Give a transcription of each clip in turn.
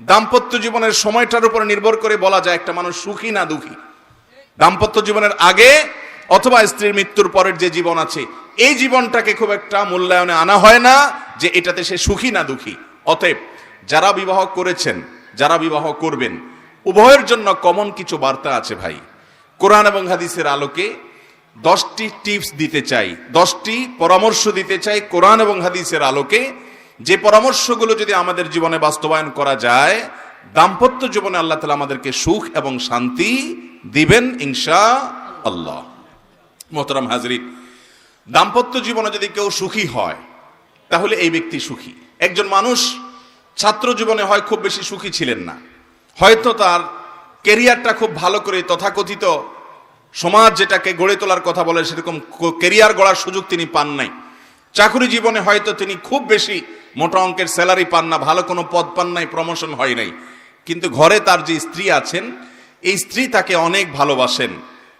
দাম্পত্য জীবনের সময়টার উপর নির্ভর করে বলা যায় একটা মানুষ সুখী না দুঃখী। দাম্পত্য জীবনের আগে অথবা স্ত্রীর মৃত্যুর পরের যে জীবন আছে, এই জীবনটাকে খুব একটা মূল্যায়নে আনা হয় না যে এটাতে সে সুখী না দুঃখী। অতএব যারা বিবাহ করেছেন, যারা বিবাহ করবেন, উভয়ের জন্য কমন কিছু বার্তা আছে ভাই। কোরআন এবং হাদিসের আলোকে দশটি টিপস দিতে চাই, দশটি পরামর্শ দিতে চাই কোরআন এবং হাদিসের আলোকে। যে পরামর্শগুলো যদি আমাদের জীবনে বাস্তবায়ন করা যায়, দাম্পত্য জীবনে আল্লাহ তালা আমাদেরকে সুখ এবং শান্তি দিবেন ইনশা আল্লাহ মোহতারাম হাজরিন, দাম্পত্য জীবনে যদি কেউ সুখী হয়, তাহলে এই ব্যক্তি সুখী। একজন মানুষ ছাত্র জীবনে হয় খুব বেশি সুখী ছিলেন না। হয়তো তার কেরিয়ারটা খুব ভালো করে তথাকথিত সমাজ যেটাকে গড়ে তোলার কথা বলে, সেরকম কেরিয়ার গড়ার সুযোগ তিনি পান নাই। চাকরি জীবনে হয়তো তিনি খুব বেশি মোটা অঙ্কের স্যালারি পান না, ভালো কোনো পদ পান নাই প্রমোশন হয় নাই। কিন্তু ঘরে তার যে স্ত্রী আছেন, এই স্ত্রী তাকে অনেক ভালোবাসেন,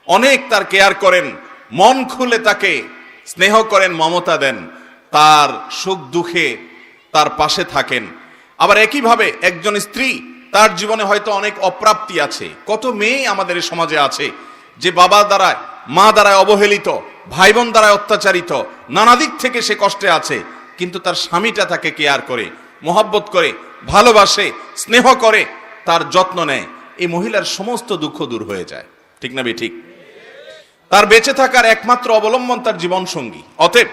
অনেক তার কেয়ার করেন, মন খুলে তাকে স্নেহ করেন, মমতা দেন, তার সুখ দুঃখে তার পাশে থাকেন। আবার একইভাবে একজন স্ত্রী, তার জীবনে হয়তো অনেক অপ্রাপ্তি আছে, কত মেয়ে আমাদের সমাজে আছে, যে বাবা দ্বারায়, মা দ্বারায় অবহেলিত, ভাই বোন দ্বারায় অত্যাচারিত, নানা দিক থেকে সে কষ্টে আছে কিন্তু তার স্বামীটা তাকে কেয়ার করে, মোহাব্বত করে, ভালোবাসে, স্নেহ করে, তার যত্ন নেয়। এই মহিলার সমস্ত দুঃখ দূর হয়ে যায়। ঠিক না ঠিক? তার বেঁচে থাকার একমাত্র অবলম্বন তার জীবন সঙ্গী অতএব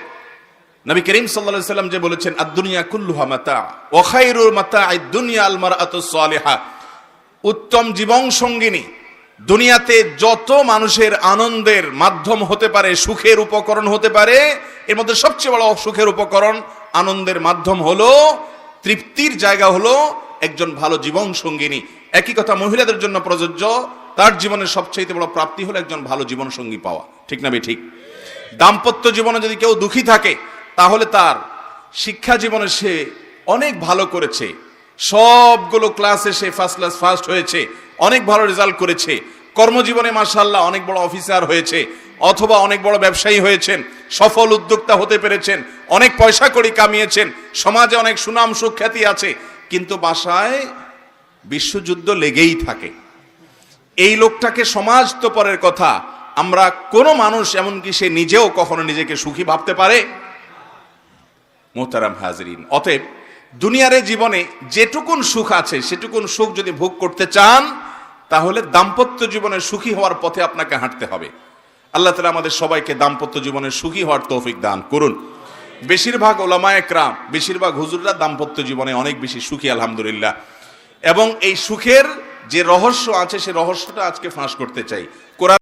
নবী করিম সাল্লাল্লাহু সাল্লাম যে বলেছেন, আদ-দুনিয়া কুল্লুহা মাতা, ওয়া খায়রুল মাতা আল মারআতু সালিহা উত্তম জীবন সঙ্গিনী দুনিয়াতে যত মানুষের আনন্দের মাধ্যম হতে পারে, সুখের উপকরণ হতে পারে, এর মধ্যে সবচেয়ে বড় সুখের উপকরণ আনন্দের মাধ্যম হলো, তৃপ্তির জায়গা হলো একজন ভালো জীবন সঙ্গিনী। একই কথা মহিলাদের জন্য প্রযোজ্য, তার জীবনের সবচেয়ে বড় প্রাপ্তি হলো একজন ভালো জীবন সঙ্গী পাওয়া। ঠিক না ঠিক দাম্পত্য জীবনে যদি কেউ দুঃখী থাকে, তাহলে তার শিক্ষা জীবনে সে অনেক ভালো করেছে। সবগুলো ক্লাসে সে ফার্স্ট ক্লাস ফার্স্ট হয়েছে, অনেক ভালো রেজাল্ট করেছে। কর্মজীবনে মার্শাল্লাহ অনেক বড় অফিসার হয়েছে, অথবা অনেক বড় ব্যবসায়ী হয়েছেন, সফল উদ্যোক্তা হতে পেরেছেন, অনেক পয়সা কড়ি কামিয়েছেন, সমাজে অনেক সুনাম সুখ্যাতি আছে, কিন্তু বাসায় বিশ্বযুদ্ধ লেগেই থাকে। এই লোকটাকে সমাজ তো পরের কথা, আমরা কোনো মানুষ এমনকি সে নিজেও কখনো নিজেকে সুখী ভাবতে পারে? মোহতারাম হাজরিন, অতএব দুনিয়ারে জীবনে যেটুকুন সুখ আছে, সেটুকুন সুখ যদি ভোগ করতে চান, তাহলে দাম্পত্য জীবনে সুখী হওয়ার পথে আপনাকে হাঁটতে হবে। আল্লাহ তালা আমাদের সবাইকে দাম্পত্য জীবনে সুখী হওয়ার তৌফিক দান করুন। বেশিরভাগ ওলামায় বেশিরভাগ হুজুররা দাম্পত্য জীবনে অনেক বেশি সুখী, আলহামদুলিল্লাহ। এবং এই সুখের যে রহস্য আছে, সে রহস্যটা আজকে ফাঁস করতে চাই। কোরআন